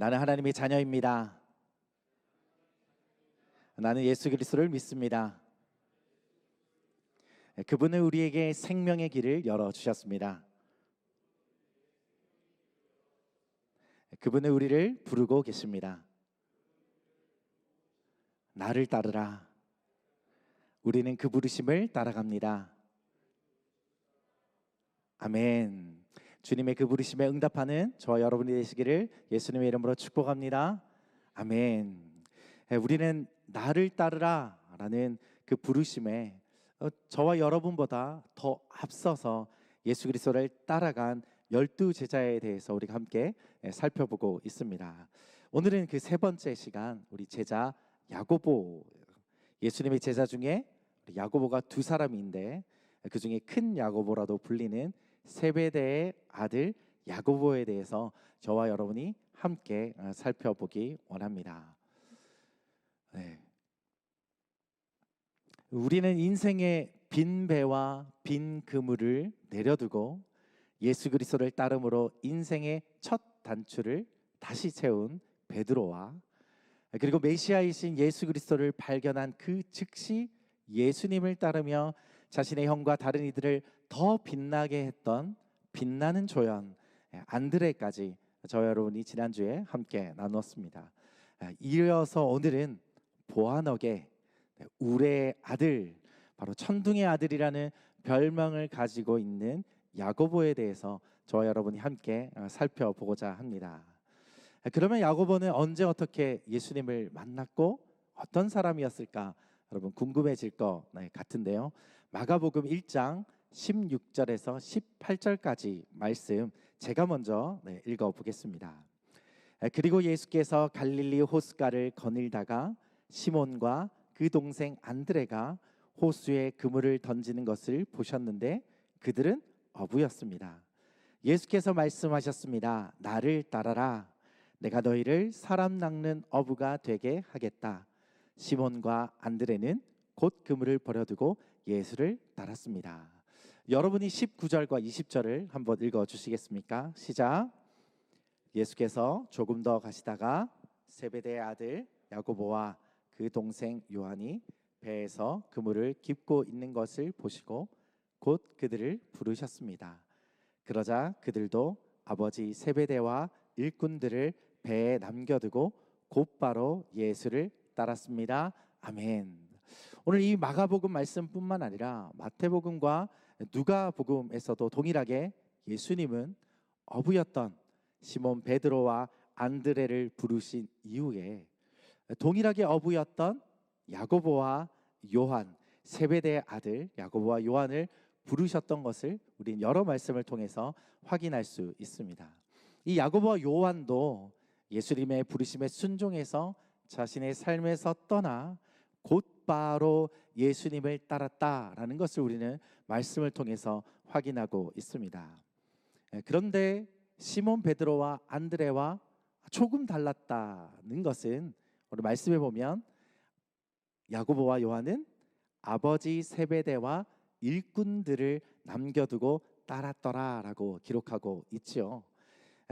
나는 하나님의 자녀입니다. 나는 예수 그리스도를 믿습니다. 그분은 우리에게 생명의 길을 열어 주셨습니다. 그분은 우리를 부르고 계십니다. 나를 따르라. 우리는 그 부르심을 따라갑니다. 아멘. 주님의 그 부르심에 응답하는 저와 여러분이 되시기를 예수님의 이름으로 축복합니다. 아멘. 예, 우리는 나를 따르라라는 그 부르심에 어, 저와 여러분보다 더 앞서서 예수 그리스도를 따라간 열두 제자에 대해서 우리가 함께 예, 살펴보고 있습니다. 오늘은 그 세 번째 시간 우리 제자 야고보 예수님의 제자 중에 야고보가 두 사람인데 그 중에 큰 야고보라도 불리는 세베대의 아들 야고보에 대해서 저와 여러분이 함께 어, 살펴보기 원합니다. 네. 우리는 인생의 빈 배와 빈 그물을 내려두고 예수 그리스도를 따름으로 인생의 첫 단추를 다시 채운 베드로와 그리고 메시아이신 예수 그리스도를 발견한 그 즉시 예수님을 따르며 자신의 형과 다른 이들을 더 빛나게 했던 빛나는 조연 안드레까지 저 여러분이 지난주에 함께 나눴습니다. 이어서 오늘은 보아너게 우레의 아들 바로 천둥의 아들이라는 별명을 가지고 있는 야고보에 대해서 저와 여러분이 함께 살펴보고자 합니다. 그러면 야고보는 언제 어떻게 예수님을 만났고 어떤 사람이었을까 여러분 궁금해질 것 네, 같은데요. 마가복음 1장 16절에서 18절까지 말씀 제가 먼저 네, 읽어 보겠습니다. 그리고 예수께서 갈릴리 호숫가를 거닐다가 시몬과 그 동생 안드레가 호수에 그물을 던지는 것을 보셨는데 그들은 어부였습니다. 예수께서 말씀하셨습니다. 나를 따라라. 내가 너희를 사람 낚는 어부가 되게 하겠다. 시몬과 안드레는 곧 그물을 버려두고 예수를 따랐습니다. 여러분이 19절과 20절을 한번 읽어 주시겠습니까? 시작. 예수께서 조금 더 가시다가 세베대의 아들 야고보와 그 동생 요한이 배에서 그물을 깁고 있는 것을 보시고 곧 그들을 부르셨습니다. 그러자 그들도 아버지 세베대와 일꾼들을 배에 남겨두고 곧바로 예수를 따랐습니다. 아멘. 오늘 이 마가복음 말씀뿐만 아니라 마태복음과 누가복음에서도 동일하게 예수님은 어부였던 시몬 베드로와 안드레를 부르신 이후에 동일하게 어부였던 야고보와 요한 세베대의 아들 야고보와 요한을 부르셨던 것을 우린 여러 말씀을 통해서 확인할 수 있습니다. 이 야고보와 요한도 예수님의 부르심에 순종해서 자신의 삶에서 떠나 곧바로 예수님을 따랐다라는 것을 우리는 말씀을 통해서 확인하고 있습니다. 예, 그런데 시몬 베드로와 안드레와 조금 달랐다는 것은 우리 말씀해 보면 야고보와 요한은 아버지 세베대와 일꾼들을 남겨두고 따랐더라라고 기록하고 있죠.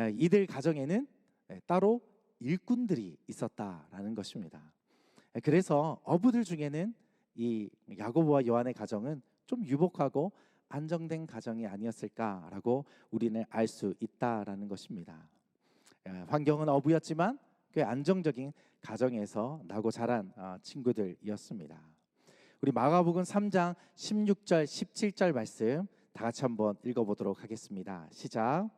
예, 이들 가정에는 예, 따로 일꾼들이 있었다라는 것입니다. 그래서 어부들 중에는 이 야고보와 요한의 가정은 좀 유복하고 안정된 가정이 아니었을까라고 우리는 알 수 있다라는 것입니다. 환경은 어부였지만 꽤 안정적인 가정에서 나고 자란 어, 친구들이었습니다. 우리 마가복음 3장 16절 17절 말씀 다 같이 한번 읽어보도록 하겠습니다. 시작.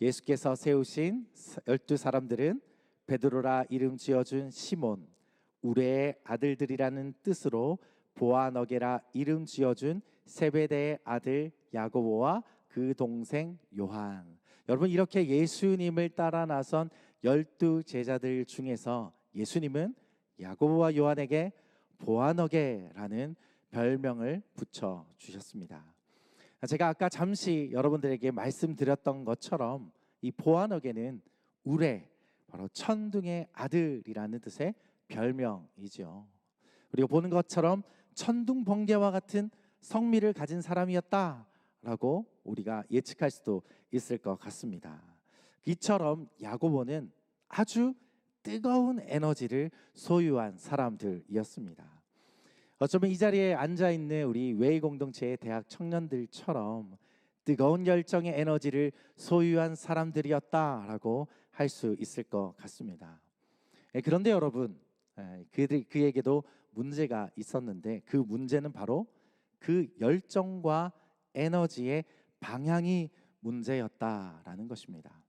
예수께서 세우신 열두 사람들은 베드로라 이름 지어준 시몬, 우레의 아들들이라는 뜻으로 보아너게라 이름 지어준 세베대의 아들 야고보와 그 동생 요한. 여러분 이렇게 예수님을 따라 나선 열두 제자들 중에서 예수님은 야고보와 요한에게 보아너게라는 별명을 붙여 주셨습니다. 제가 아까 잠시 여러분들에게 말씀드렸던 것처럼 이 보아너게는 우레 바로 천둥의 아들이라는 뜻의 별명이죠. 우리가 보는 것처럼 천둥 번개와 같은 성미를 가진 사람이었다라고 우리가 예측할 수도 있을 것 같습니다. 이처럼 야고보는 아주 뜨거운 에너지를 소유한 사람들이었습니다. 어쩌면 이 자리에 앉아 있는 우리 외 공동체의 대학 청년들처럼 뜨거운 열정의 에너지를 소유한 사람들이었다라고 할 수 있을 것 같습니다. 예, 그런데 여러분, 예, 그들 그에게도 문제가 있었는데 그 문제는 바로 그 열정과 에너지의 방향이 문제였다라는 것입니다.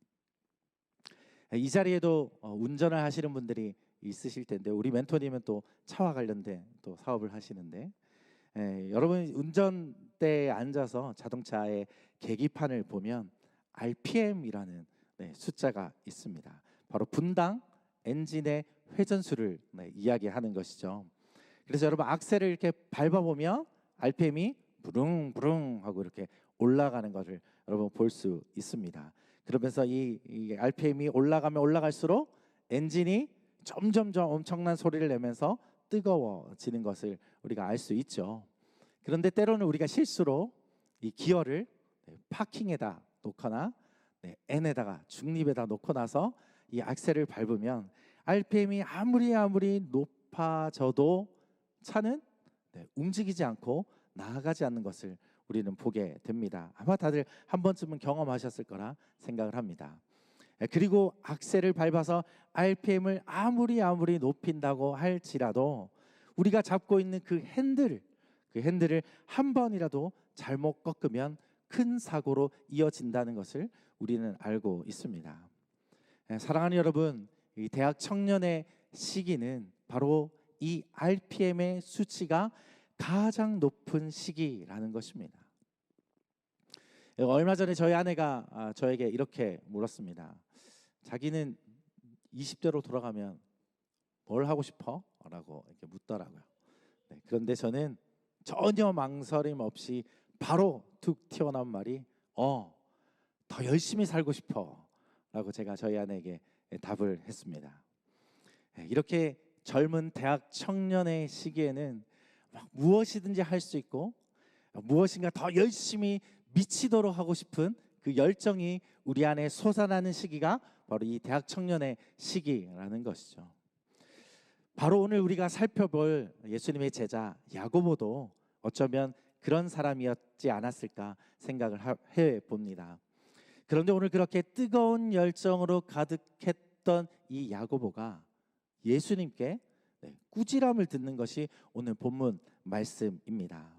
예, 이 자리에도 어, 운전을 하시는 분들이 있으실 텐데 우리 멘토님은 또 차와 관련된 또 사업을 하시는데 예, 여러분 운전대에 앉아서 자동차의 계기판을 보면 RPM이라는 네, 숫자가 있습니다. 바로 분당 엔진의 회전수를 네, 이야기하는 것이죠. 그래서 여러분 악셀을 이렇게 밟아보면 RPM이 부릉부릉 하고 이렇게 올라가는 것을 여러분 볼 수 있습니다. 그러면서 이, 이 RPM이 올라가면 올라갈수록 엔진이 점점점 엄청난 소리를 내면서 뜨거워지는 것을 우리가 알 수 있죠. 그런데 때로는 우리가 실수로 이 기어를 네, 파킹에다 놓거나 네, N에다가 중립에다 놓고 나서 이 악셀을 밟으면 RPM이 아무리 아무리 높아져도 차는 네, 움직이지 않고 나아가지 않는 것을 우리는 보게 됩니다. 아마 다들 한 번쯤은 경험하셨을 거라 생각을 합니다. 예, 그리고 악셀을 밟아서 RPM을 아무리 아무리 높인다고 할지라도 우리가 잡고 있는 그 핸들, 그 핸들을 한 번이라도 잘못 꺾으면 큰 사고로 이어진다는 것을 우리는 알고 있습니다. 예, 사랑하는 여러분, 이 대학 청년의 시기는 바로 이 RPM의 수치가 가장 높은 시기라는 것입니다. 예, 얼마 전에 저희 아내가 아, 저에게 이렇게 물었습니다. 자기는 20대로 돌아가면 뭘 하고 싶어? 라고 이렇게 묻더라고요. 네, 그런데 저는 전혀 망설임 없이 바로 툭 튀어나온 말이 어, 더 열심히 살고 싶어. 라고 제가 저희 아내에게 답을 했습니다. 네, 이렇게 젊은 대학 청년의 시기에는 무엇이든지 할 수 있고 무엇인가 더 열심히 미치도록 하고 싶은 그 열정이 우리 안에 솟아나는 시기가 바로 이 대학 청년의 시기라는 것이죠. 바로 오늘 우리가 살펴볼 예수님의 제자 야고보도 어쩌면 그런 사람이었지 않았을까 생각을 해 봅니다. 그런데 오늘 그렇게 뜨거운 열정으로 가득했던 이 야고보가 예수님께 네, 꾸지람을 듣는 것이 오늘 본문 말씀입니다.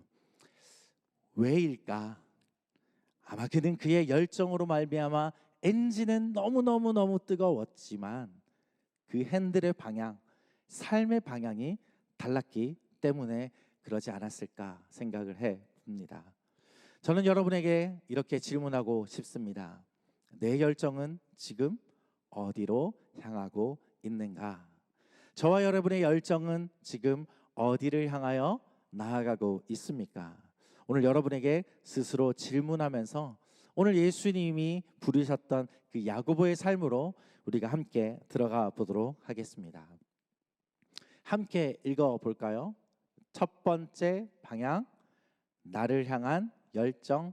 왜일까? 아마 그는 그의 열정으로 말미암아 엔진은 너무 너무 너무 뜨거웠지만 그 핸들의 방향, 삶의 방향이 달랐기 때문에 그러지 않았을까 생각을 해 봅니다. 저는 여러분에게 이렇게 질문하고 싶습니다. 내 열정은 지금 어디로 향하고 있는가? 저와 여러분의 열정은 지금 어디를 향하여 나아가고 있습니까? 오늘 여러분에게 스스로 질문하면서 오늘 예수님이 부르셨던 그 야고보의 삶으로 우리가 함께 들어가 보도록 하겠습니다. 함께 읽어 볼까요? 첫 번째 방향 나를 향한 열정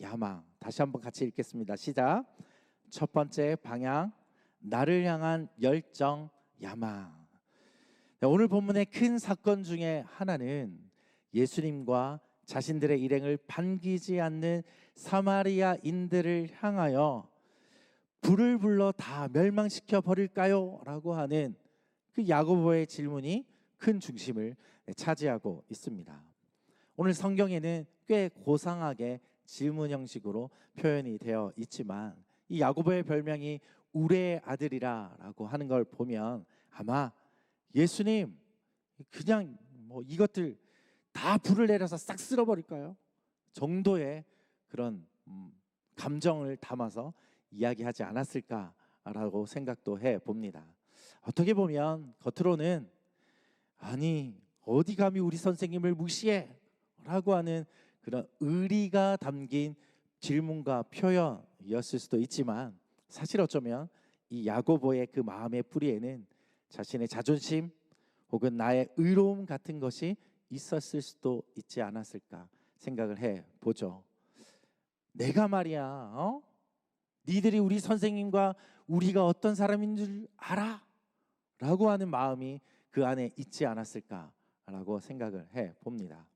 야망. 다시 한번 같이 읽겠습니다. 시작. 첫 번째 방향 나를 향한 열정 야망. 네, 오늘 본문의 큰 사건 중에 하나는 예수님과 자신들의 일행을 반기지 않는 사마리아인들을 향하여 불을 불러 다 멸망시켜 버릴까요? 라고 하는 그 야고보의 질문이 큰 중심을 차지하고 있습니다. 오늘 성경에는 꽤 고상하게 질문 형식으로 표현이 되어 있지만 이 야고보의 별명이 우레의 아들이라라고 하는 걸 보면 아마 예수님 그냥 뭐 이것들 다 불을 내려서 싹 쓸어버릴까요? 정도의 그런 음, 감정을 담아서 이야기하지 않았을까라고 생각도 해 봅니다. 어떻게 보면 겉으로는 아니 어디 감히 우리 선생님을 무시해?라고 하는 그런 의리가 담긴 질문과 표현이었을 수도 있지만 사실 어쩌면 이 야고보의 그 마음의 뿌리에는 자신의 자존심 혹은 나의 의로움 같은 것이 있었을 수도 있지 않았을까 생각을 해 보죠. 내가 말이야, 어? 니들이 우리 선생님과 우리가 어떤 사람인 줄 알아? 라고 하는 마음이 그 안에 있지 않았을까라고 생각을 해 봅니다.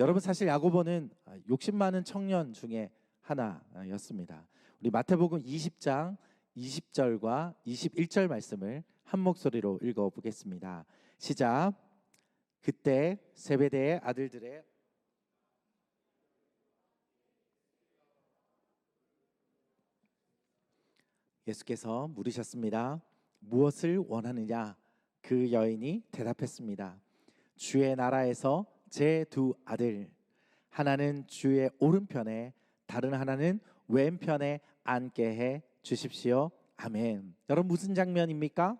여러분 사실 야고보는 욕심 많은 청년 중에 하나였습니다. 우리 마태복음 20장 20절과 21절 말씀을 한 목소리로 읽어 보겠습니다. 시작. 그때 세베대의 아들들의 예수께서 물으셨습니다. 무엇을 원하느냐? 그 여인이 대답했습니다. 주의 나라에서 제 두 아들 하나는 주의 오른편에 다른 하나는 왼편에 앉게 해 주십시오. 아멘. 여러분 무슨 장면입니까?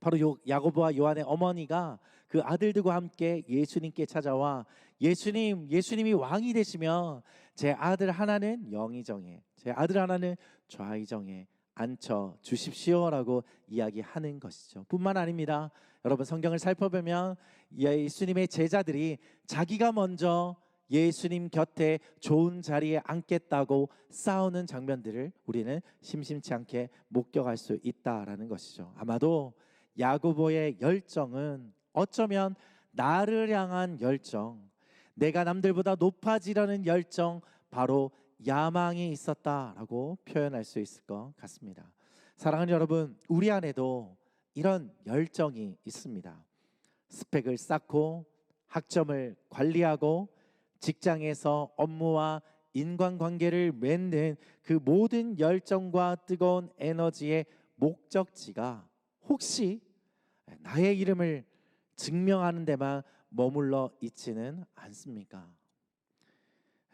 바로 요 야고보와 요한의 어머니가 그 아들들과 함께 예수님께 찾아와 예수님, 예수님이 왕이 되시면 제 아들 하나는 영의정에, 제 아들 하나는 좌의정에 앉혀 주십시오라고 이야기하는 것이죠. 뿐만 아닙니다. 여러분 성경을 살펴보면 예수님의 제자들이 자기가 먼저 예수님 곁에 좋은 자리에 앉겠다고 싸우는 장면들을 우리는 심심치 않게 목격할 수 있다라는 것이죠. 아마도 야고보의 열정은 어쩌면 나를 향한 열정, 내가 남들보다 높아지려는 열정, 바로 야망이 있었다라고 표현할 수 있을 것 같습니다. 사랑하는 여러분, 우리 안에도 이런 열정이 있습니다. 스펙을 쌓고 학점을 관리하고 직장에서 업무와 인간관계를 맺는 그 모든 열정과 뜨거운 에너지의 목적지가 혹시 나의 이름을 증명하는 데만 머물러 있지는 않습니까?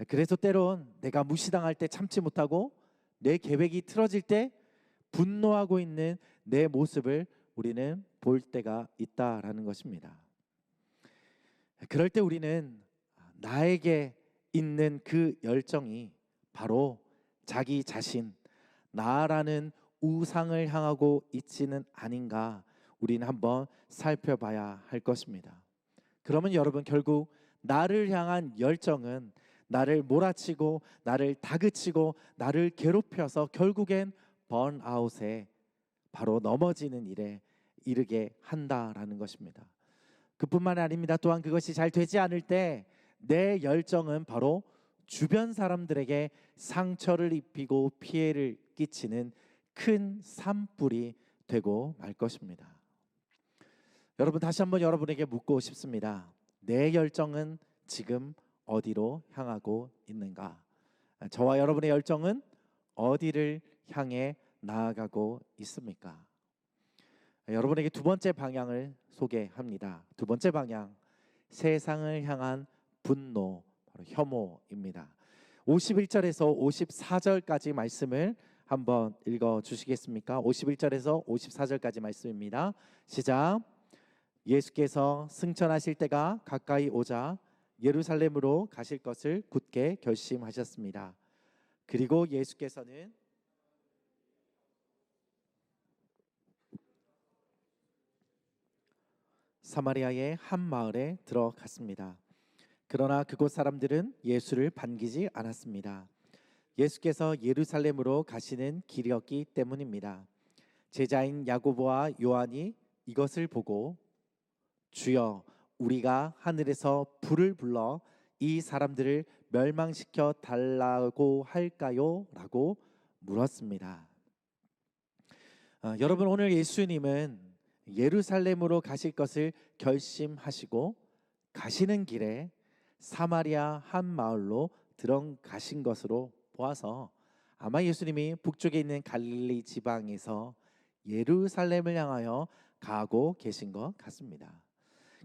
그래서 때론 내가 무시당할 때 참지 못하고 내 계획이 틀어질 때 분노하고 있는 내 모습을 우리는 볼 때가 있다라는 것입니다. 그럴 때 우리는 나에게 있는 그 열정이 바로 자기 자신, 나라는 우상을 향하고 있지는 아닌가 우리는 한번 살펴봐야 할 것입니다. 그러면 여러분 결국 나를 향한 열정은 나를 몰아치고 나를 다그치고 나를 괴롭혀서 결국엔 번아웃에 바로 넘어지는 일에 이르게 한다라는 것입니다. 그뿐만 아닙니다. 또한 그것이 잘 되지 않을 때 내 열정은 바로 주변 사람들에게 상처를 입히고 피해를 끼치는 큰 산불이 되고 말 것입니다. 여러분 다시 한번 여러분에게 묻고 싶습니다. 내 열정은 지금 어디로 향하고 있는가? 저와 여러분의 열정은 어디를 향해 나아가고 있습니까? 여러분에게 두 번째 방향을 소개합니다. 두 번째 방향, 세상을 향한 분노, 바로 혐오입니다. 51절에서 54절까지 말씀을 한번 읽어 주시겠습니까? 51절에서 54절까지 말씀입니다. 시작. 예수께서 승천하실 때가 가까이 오자 예루살렘으로 가실 것을 굳게 결심하셨습니다. 그리고 예수께서는 사마리아의 한 마을에 들어갔습니다. 그러나 그곳 사람들은 예수를 반기지 않았습니다. 예수께서 예루살렘으로 가시는 길이었기 때문입니다. 제자인 야고보와 요한이 이것을 보고 주여 우리가 하늘에서 불을 불러 이 사람들을 멸망시켜 달라고 할까요? 라고 물었습니다. 어, 여러분 오늘 예수님은 예루살렘으로 가실 것을 결심하시고 가시는 길에 사마리아 한 마을로 들어가신 것으로 보아서 아마 예수님이 북쪽에 있는 갈릴리 지방에서 예루살렘을 향하여 가고 계신 것 같습니다.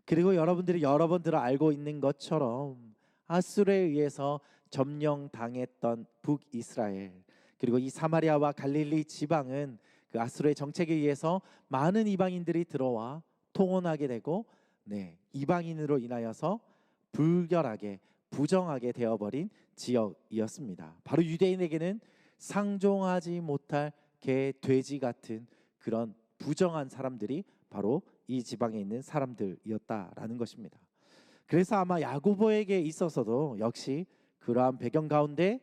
그리고 여러분들이 여러 번 들어 알고 있는 것처럼 아수르에 의해서 점령당했던 북이스라엘 그리고 이 사마리아와 갈릴리 지방은 그 아수르의 정책에 의해서 많은 이방인들이 들어와 통혼하게 되고 네, 이방인으로 인하여서 불결하게 부정하게 되어버린 지역이었습니다. 바로 유대인에게는 상종하지 못할 개 돼지 같은 그런 부정한 사람들이 바로 이 지방에 있는 사람들이었다라는 것입니다. 그래서 아마 야고보에게 있어서도 역시 그러한 배경 가운데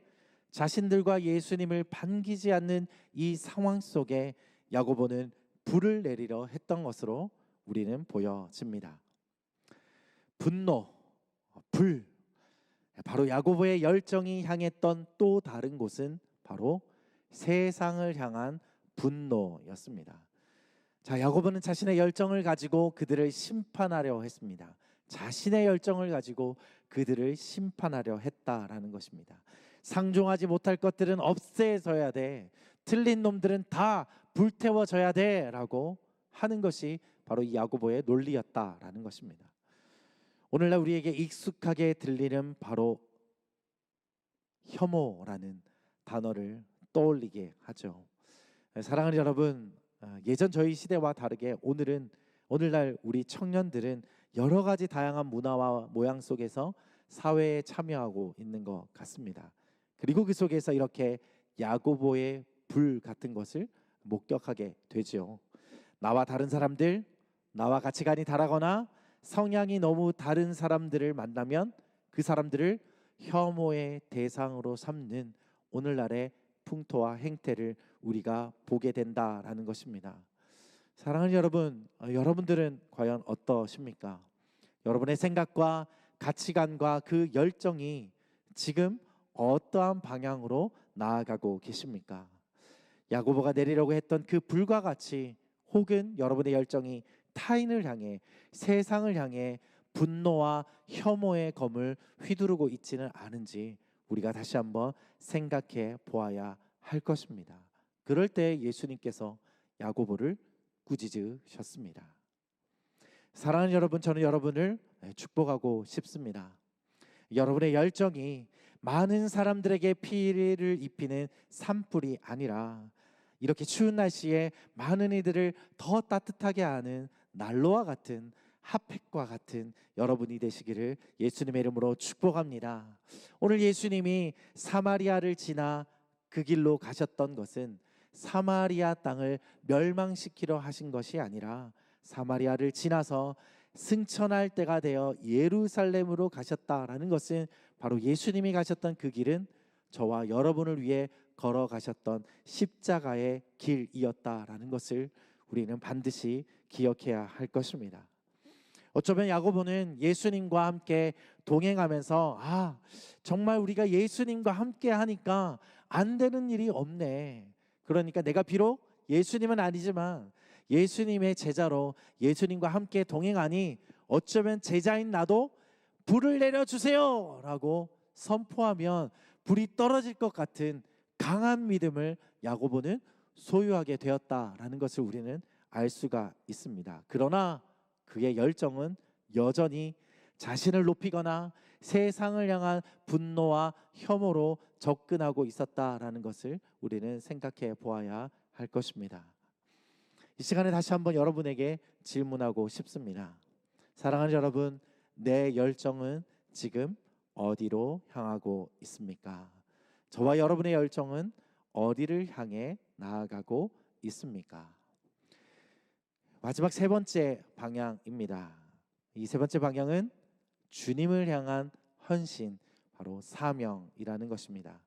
자신들과 예수님을 반기지 않는 이 상황 속에 야고보는 불을 내리려 했던 것으로 우리는 보여집니다. 분노, 불, 바로 야고보의 열정이 향했던 또 다른 곳은 바로 세상을 향한 분노였습니다. 자, 야고보는 자신의 열정을 가지고 그들을 심판하려 했습니다. 자신의 열정을 가지고 그들을 심판하려 했다라는 것입니다. 상종하지 못할 것들은 없애져야 돼. 틀린 놈들은 다 불태워져야 돼라고 하는 것이 바로 이 야고보의 논리였다라는 것입니다. 오늘날 우리에게 익숙하게 들리는 바로 혐오라는 단어를 떠올리게 하죠. 사랑하는 여러분, 어, 예전 저희 시대와 다르게 오늘은 오늘날 우리 청년들은 여러 가지 다양한 문화와 모양 속에서 사회에 참여하고 있는 것 같습니다. 그리고 그 속에서 이렇게 야고보의 불 같은 것을 목격하게 되죠. 나와 다른 사람들, 나와 가치관이 다르거나 성향이 너무 다른 사람들을 만나면 그 사람들을 혐오의 대상으로 삼는 오늘날의 풍토와 행태를 우리가 보게 된다라는 것입니다. 사랑하는 여러분, 어, 여러분들은 과연 어떠십니까? 여러분의 생각과 가치관과 그 열정이 지금 어떠한 방향으로 나아가고 계십니까? 야고보가 내리려고 했던 그 불과 같이 혹은 여러분의 열정이 타인을 향해 세상을 향해 분노와 혐오의 검을 휘두르고 있지는 않은지 우리가 다시 한번 생각해 보아야 할 것입니다. 그럴 때 예수님께서 야고보를 꾸짖으셨습니다. 사랑하는 여러분, 저는 여러분을 축복하고 싶습니다. 여러분의 열정이 많은 사람들에게 피해를 입히는 산불이 아니라 이렇게 추운 날씨에 많은 이들을 더 따뜻하게 하는 난로와 같은 핫팩과 같은 여러분이 되시기를 예수님의 이름으로 축복합니다. 오늘 예수님이 사마리아를 지나 그 길로 가셨던 것은 사마리아 땅을 멸망시키려 하신 것이 아니라 사마리아를 지나서 승천할 때가 되어 예루살렘으로 가셨다라는 것은 바로 예수님이 가셨던 그 길은 저와 여러분을 위해 걸어가셨던 십자가의 길이었다라는 것을 우리는 반드시 기억해야 할 것입니다. 어쩌면 야고보는 예수님과 함께 동행하면서 아 정말 우리가 예수님과 함께 하니까 안 되는 일이 없네. 그러니까 내가 비록 예수님은 아니지만 예수님의 제자로 예수님과 함께 동행하니 어쩌면 제자인 나도 불을 내려 주세요 라고 선포하면 불이 떨어질 것 같은 강한 믿음을 야고보는 소유하게 되었다라는 것을 우리는 알 수가 있습니다. 그러나 그의 열정은 여전히 자신을 높이거나 세상을 향한 분노와 혐오로 접근하고 있었다라는 것을 우리는 생각해 보아야 할 것입니다. 이 시간에 다시 한번 여러분에게 질문하고 싶습니다. 사랑하는 여러분, 내 열정은 지금 어디로 향하고 있습니까? 저와 여러분의 열정은 어디를 향해 나아가고 있습니까? 마지막 세 번째 방향입니다. 이 세 번째 방향은 주님을 향한 헌신, 바로 사명이라는 것입니다.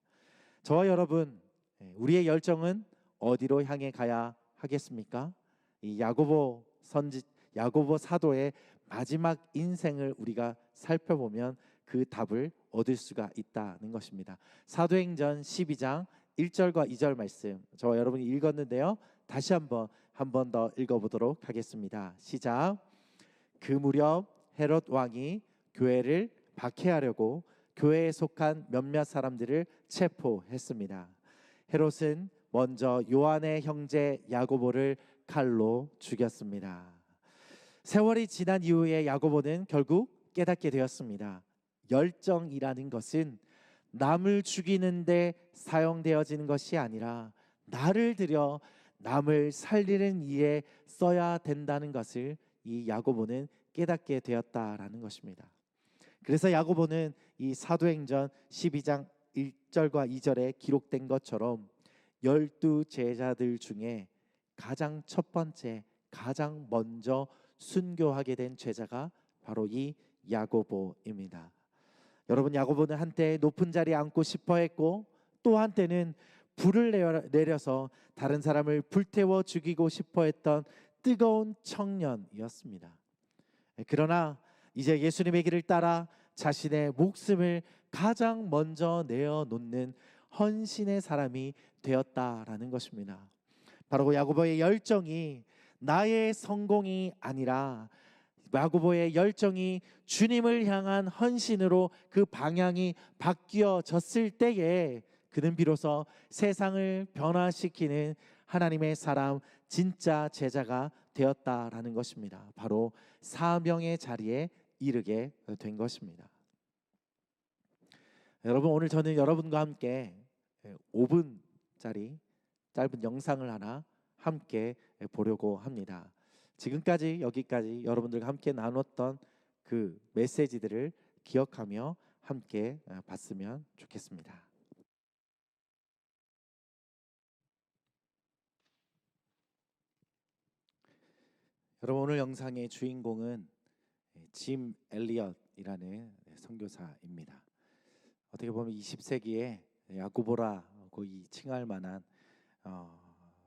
저와 여러분, 예, 우리의 열정은 어디로 향해 가야 하겠습니까? 이 야고보 선지 야고보 사도의 마지막 인생을 우리가 살펴보면 그 답을 얻을 수가 있다는 것입니다. 사도행전 12장 1절과 2절 말씀 저와 여러분이 읽었는데요. 다시 한번 한 번 더 읽어보도록 하겠습니다. 시작. 그 무렵 헤롯 왕이 교회를 박해하려고 교회에 속한 몇몇 사람들을 체포했습니다. 헤롯은 먼저 요한의 형제 야고보를 칼로 죽였습니다. 세월이 지난 이후에 야고보는 결국 깨닫게 되었습니다. 열정이라는 것은 남을 죽이는데 사용되어지는 것이 아니라 나를 들여 남을 살리는 일에 써야 된다는 것을 이 야고보는 깨닫게 되었다라는 것입니다. 그래서 야고보는 이 사도행전 12장 1절과 2절에 기록된 것처럼 열두 제자들 중에 가장 첫 번째 가장 먼저 순교하게 된 제자가 바로 이 야고보입니다. 여러분 야고보는 한때 높은 자리에 앉고 싶어 했고 또 한때는 불을 내려- 내려서 다른 사람을 불태워 죽이고 싶어 했던 뜨거운 청년이었습니다. 그러나 이제 예수님의 길을 따라 자신의 목숨을 가장 먼저 내어 놓는 헌신의 사람이 되었다라는 것입니다. 바로 야고보의 열정이 나의 성공이 아니라 야고보의 열정이 주님을 향한 헌신으로 그 방향이 바뀌어졌을 때에 그는 비로소 세상을 변화시키는 하나님의 사람 진짜 제자가 되었다라는 것입니다. 바로 사명의 자리에 이르게 된 것입니다. 여러분 오늘 저는 여러분과 함께 5분짜리 짧은 영상을 하나 함께 보려고 합니다. 지금까지 여기까지 여러분들과 함께 나눴던 그 메시지들을 기억하며 함께 봤으면 좋겠습니다. 여러분 오늘 영상의 주인공은 짐 엘리엇이라는 선교사입니다. 어떻게 보면 20세기에 야구보라고 이 칭할 만한 어,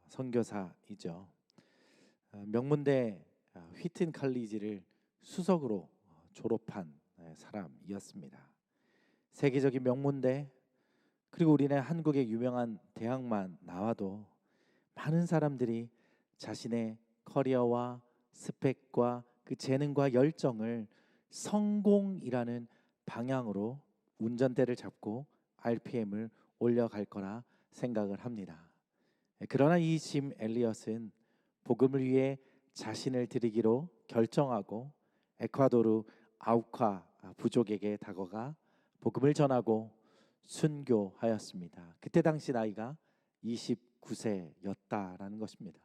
선교사이죠. 어, 명문대 어, 휘튼 칼리지를 수석으로 어, 졸업한 네, 사람이었습니다. 세계적인 명문대 그리고 우리네 한국의 유명한 대학만 나와도 많은 사람들이 자신의 커리어와 스펙과 그 재능과 열정을 성공이라는 방향으로 운전대를 잡고 RPM을 올려갈 거라 생각을 합니다. 그러나 이 짐 엘리엇은 복음을 위해 자신을 드리기로 결정하고 에콰도르 아우카 부족에게 다가가 복음을 전하고 순교하였습니다. 그때 당시 나이가 29세였다라는 것입니다.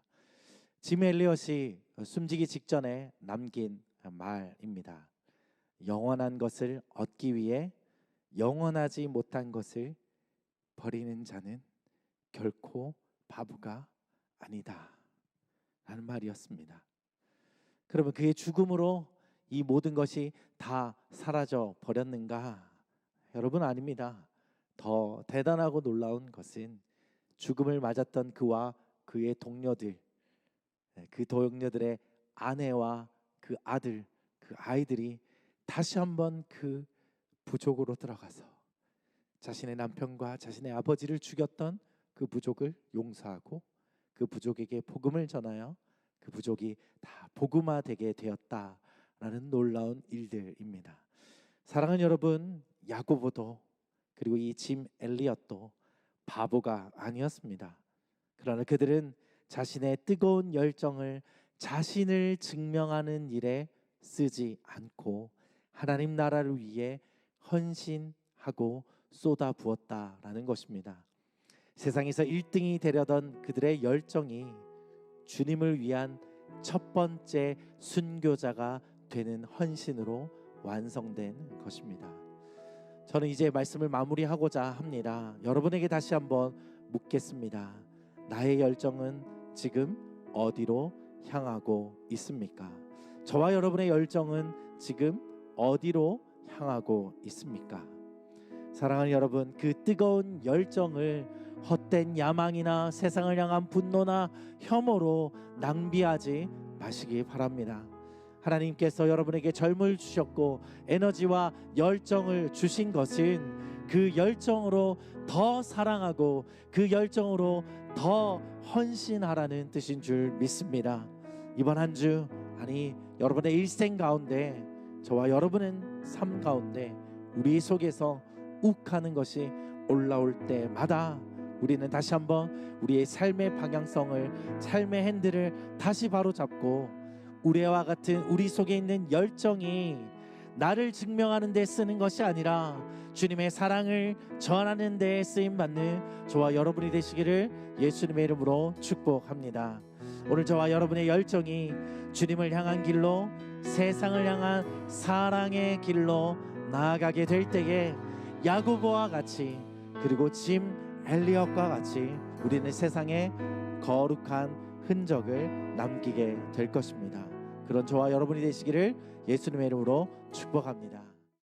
짐 엘리엇이 숨지기 직전에 남긴 말입니다. 영원한 것을 얻기 위해 영원하지 못한 것을 버리는 자는 결코 바보가 아니다. 라는 말이었습니다. 그러면 그의 죽음으로 이 모든 것이 다 사라져 버렸는가? 여러분 아닙니다. 더 대단하고 놀라운 것은 죽음을 맞았던 그와 그의 동료들, 네, 그 동료들의 아내와 그 아들, 그 아이들이 다시 한번 그 부족으로 들어가서 자신의 남편과 자신의 아버지를 죽였던 그 부족을 용서하고 그 부족에게 복음을 전하여 그 부족이 다 복음화되게 되었다라는 놀라운 일들입니다. 사랑하는 여러분, 야고보도 그리고 이 짐 엘리엇도 바보가 아니었습니다. 그러나 그들은 자신의 뜨거운 열정을 자신을 증명하는 일에 쓰지 않고 하나님 나라를 위해 헌신하고 쏟아 부었다라는 것입니다. 세상에서 1등이 되려던 그들의 열정이 주님을 위한 첫 번째 순교자가 되는 헌신으로 완성된 것입니다. 저는 이제 말씀을 마무리하고자 합니다. 여러분에게 다시 한번 묻겠습니다. 나의 열정은 지금 어디로 향하고 있습니까? 저와 여러분의 열정은 지금 어디로 향하고 있습니까? 사랑하는 여러분, 그 뜨거운 열정을 헛된 야망이나 세상을 향한 분노나 혐오로 낭비하지 마시기 바랍니다. 하나님께서 여러분에게 젊을 주셨고 에너지와 열정을 주신 것은 그 열정으로 더 사랑하고 그 열정으로 더 헌신하라는 뜻인 줄 믿습니다. 이번 한 주 아니 여러분의 일생 가운데 저와 여러분은 삶 가운데 우리 속에서 욱하는 것이 올라올 때마다 우리는 다시 한번 우리의 삶의 방향성을 삶의 핸들을 다시 바로 잡고 우리와 같은 우리 속에 있는 열정이 나를 증명하는 데 쓰는 것이 아니라 주님의 사랑을 전하는 데 쓰임 받는 저와 여러분이 되시기를 예수님의 이름으로 축복합니다. 오늘 저와 여러분의 열정이 주님을 향한 길로 세상을 향한 사랑의 길로 나아가게 될 때에 야고보와 같이 그리고 짐 엘리엇과 같이 우리는 세상에 거룩한 흔적을 남기게 될 것입니다. 그런 저와 여러분이 되시기를 예수님의 이름으로 축복합니다.